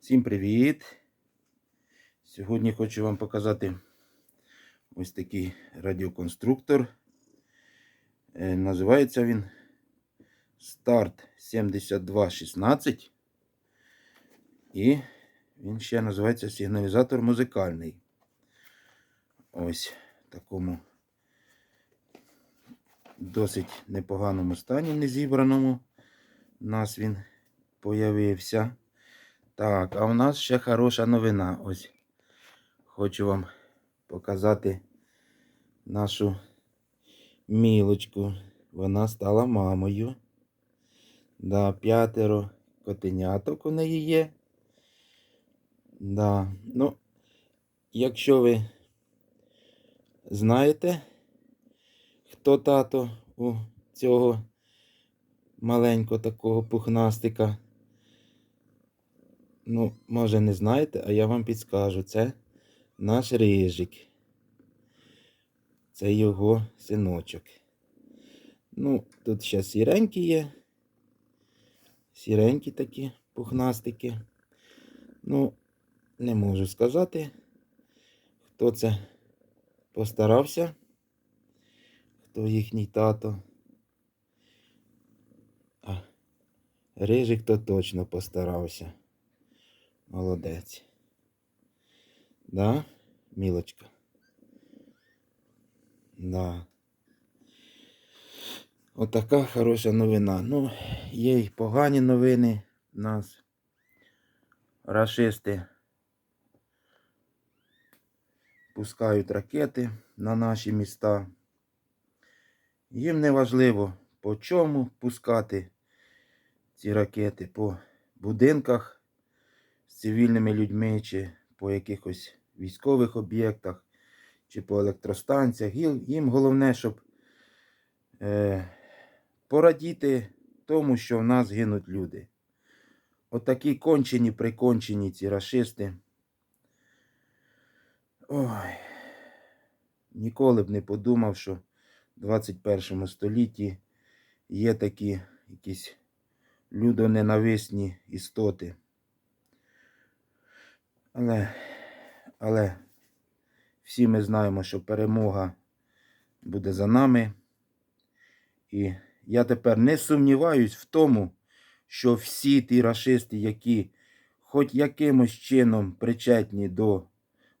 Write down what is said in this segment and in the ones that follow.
Всім привіт! Сьогодні хочу вам показати ось такий радіоконструктор. Е, Називається він Start 7216. І він ще називається сигналізатор музикальний. Ось в такому досить непоганому стані, незібраному. У нас він появився. Так, а у нас ще хороша новина. Ось хочу вам показати нашу мілочку. Вона стала мамою. Да, п'ятеро котеняток у неї є. Да. Ну, якщо ви знаєте, хто тато у цього маленького такого пухнастика. Ну, може, не знаєте, а я вам підскажу. Це наш рижик. Це його синочок. Ну, тут ще сіренькі є. Сіренькі такі пухнастики. Ну, не можу сказати, хто це постарався, хто їхній тато. А, рижик то точно постарався. Молодець. Да, мілочка? Да. Отака хороша новина. Ну, є й погані новини в нас. Рашисти пускають ракети на наші міста. Їм не важливо, по чому пускати ці ракети, по будинках цивільними людьми, чи по якихось військових об'єктах, чи по електростанціях. Їм головне, щоб е, порадіти тому, що в нас гинуть люди. Отакі кончені, прикончені ці рашисти. Ой, ніколи б не подумав, що в 21 столітті є такі якісь людоненависні істоти. Але, але всі ми знаємо, що перемога буде за нами. І я тепер не сумніваюсь в тому, що всі ті рашисти, які хоч якимось чином причетні до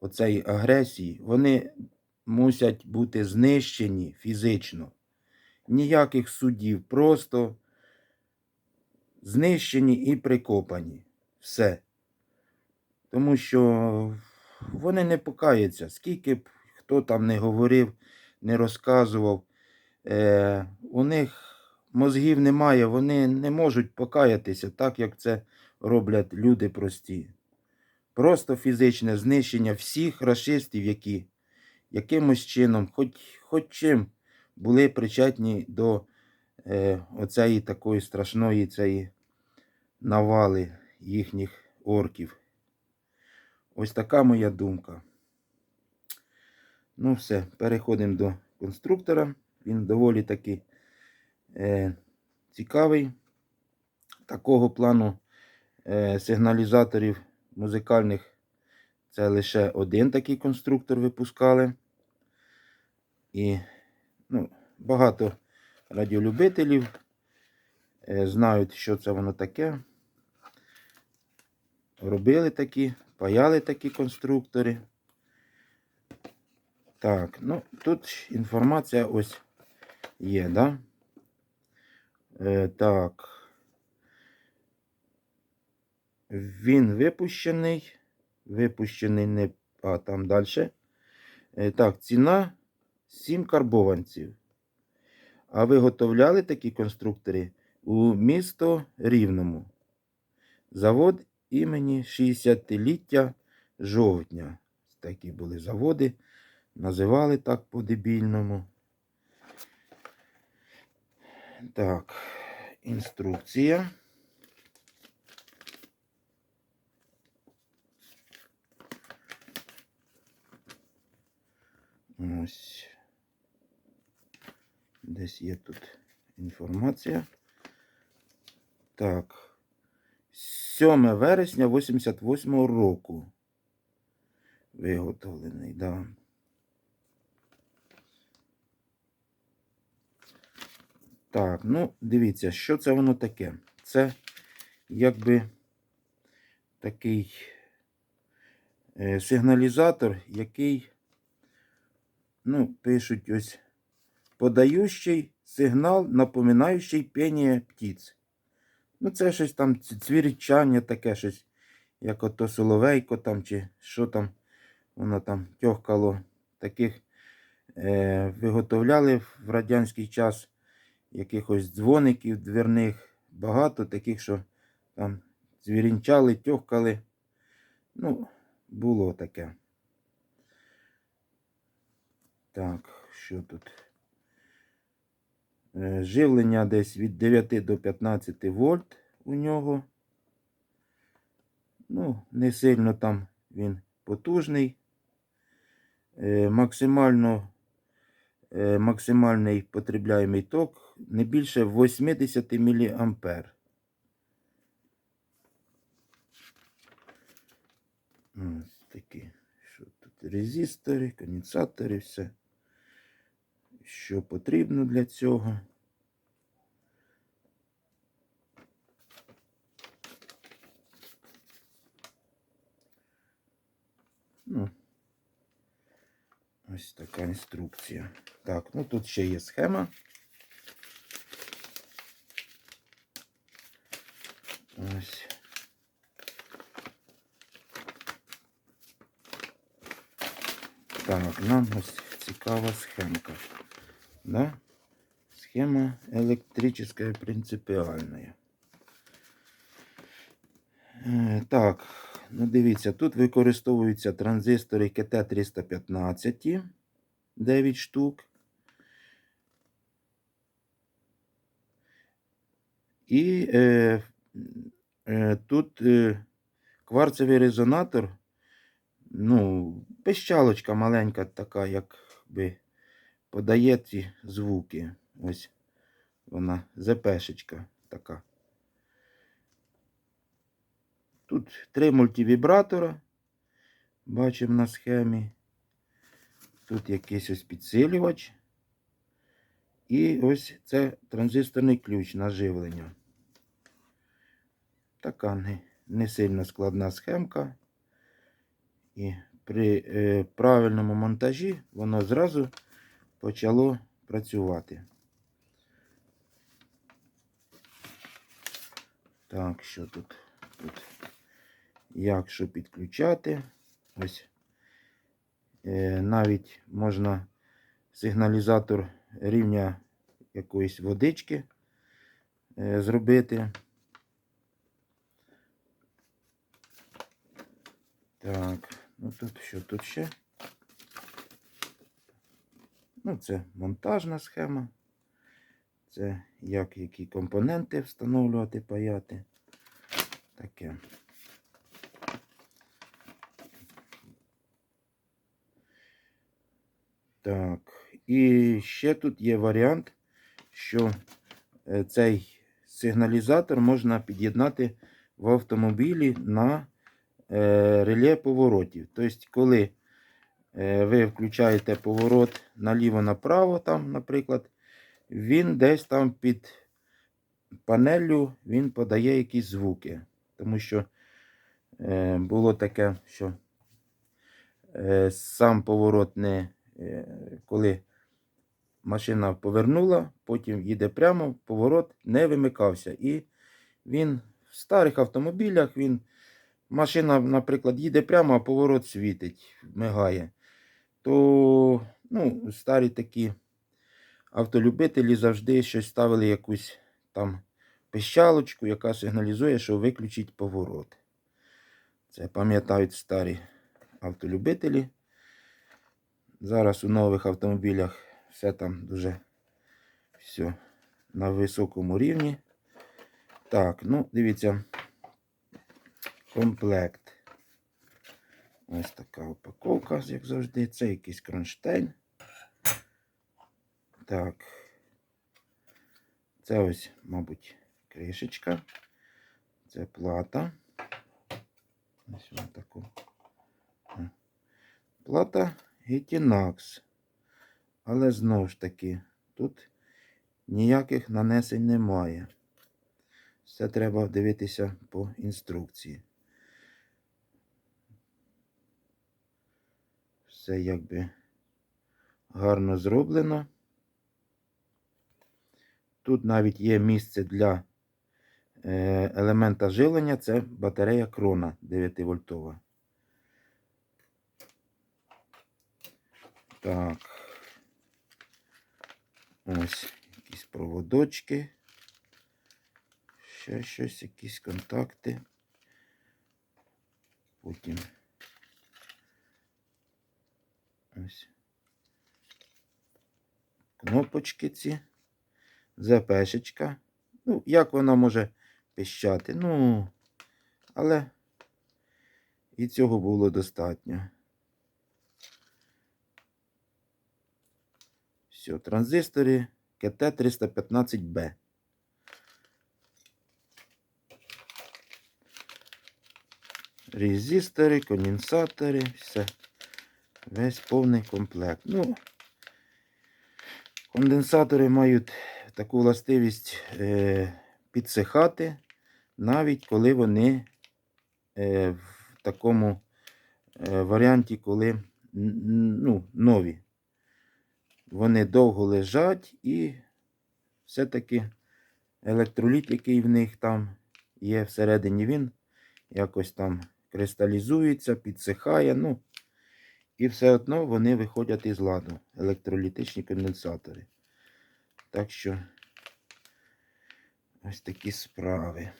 оцеї агресії, вони мусять бути знищені фізично. Ніяких судів, просто знищені і прикопані. Все. Тому що вони не покаються. Скільки б хто там не говорив, не розказував, е, у них мозгів немає, вони не можуть покаятися так, як це роблять люди прості. Просто фізичне знищення всіх расистів, які якимось чином, хоч, хоч чим, були причетні до е, оцеї такої страшної цієї навали їхніх орків. Ось така моя думка. Ну, все, переходимо до конструктора. Він доволі таки е, цікавий. Такого плану е, сигналізаторів музикальних це лише один такий конструктор випускали. І ну, багато радіолюбителів е, знають, що це воно таке. Робили такі, паяли такі конструктори. Так, ну тут інформація ось є, да? Е, так. Він випущений. Випущений не. А, там далі. Е, так, ціна 7 карбованців. А виготовляли такі конструктори у місто Рівному. Завод імені 60-ліття жовтня. Такі були заводи. Називали так по-дебільному. Так, інструкція. Ось. Десь є тут інформація. Так. 7 вересня 88 року. Виготовлений, да. Так, ну, дивіться, що це воно таке? Це якби такий е, сигналізатор, який, ну, пишуть ось, подаючий сигнал, напоминаючий пение птиць. Ну, це щось там цвірчання таке щось, як ото соловейко там, чи що там воно там тьохкало. Таких е, виготовляли в радянський час якихось дзвоників дверних. Багато таких, що там звірінчали, тьохкали. Ну, було таке. Так, що тут? Е, Живлення десь від 9 до 15 вольт у нього. Ну, не сильно там він потужний. Е, Максимально, е, максимальний потребляємий ток не більше 80 мА. Ось такі. Що тут? Резистори, конденсатори, все. Що потрібно для цього. Ну, ось така інструкція. Так, ну тут ще є схема. Ось. Так, нам ось цікава схемка. Да? Схема электрическая принципіальна. Е, Так, ну дивіться, тут використовуються транзистори КТ-315, 9 штук. І е, е, тут е, кварцевий резонатор, ну, пищалочка маленька така, як би подає ці звуки. Ось вона ЗПшечка така. Тут три мультивібратора. Бачимо на схемі. Тут якийсь ось підсилювач. І ось це транзисторний ключ на живлення. Така не, не сильно складна схемка. І при е, правильному монтажі воно зразу почало працювати. Так, що тут? Тут як що підключати. Ось е, навіть можна сигналізатор рівня якоїсь водички е, зробити. Так, ну тут що тут ще? Ну, це монтажна схема. Це як які компоненти встановлювати, паяти. Таке. Так, і ще тут є варіант, що е, цей сигналізатор можна під'єднати в автомобілі на е, реле поворотів. Тобто, коли ви включаєте поворот наліво-направо, наприклад, він десь там під панеллю він подає якісь звуки. Тому що е, було таке, що е, сам поворот не е, коли машина повернула, потім їде прямо, поворот не вимикався. І він в старих автомобілях він. Машина, наприклад, їде прямо, а поворот світить, мигає. То ну, старі такі автолюбителі завжди щось ставили якусь там пищалочку, яка сигналізує, що виключить поворот. Це пам'ятають старі автолюбителі. Зараз у нових автомобілях все там дуже все на високому рівні. Так, ну, дивіться, комплект. Ось така упаковка, як завжди. Це якийсь кронштейн. Так. Це ось, мабуть, кришечка. Це плата. Ось вона таку. Плата Gitinax. Але знову ж таки, тут ніяких нанесень немає. Все треба дивитися по інструкції. Все якби гарно зроблено. Тут навіть є місце для е, елемента жилення. Це батарея крона 9 вольтова. Так. Ось якісь проводочки. Ще щось, якісь контакти. Потім ось кнопочки ці. ЗПшечка. Ну, як вона може пищати? Ну, але і цього було достатньо. Все, транзистори КТ-315Б. Резистори, конденсатори, все. Весь повний комплект. Ну, конденсатори мають таку властивість е, підсихати, навіть коли вони е, в такому е, варіанті, коли ну, нові. Вони довго лежать і все-таки електроліт, який в них там є всередині, він якось там кристалізується, підсихає. Ну, і все одно вони виходять із ладу, електролітичні конденсатори. Так що ось такі справи.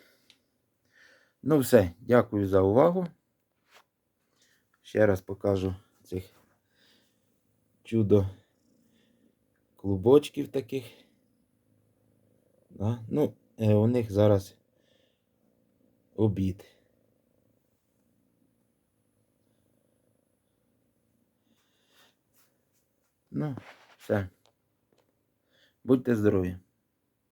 Ну, все, дякую за увагу. Ще раз покажу цих чудо клубочків таких. Ну, е, у них зараз обід. Ну, все. Будьте здорові.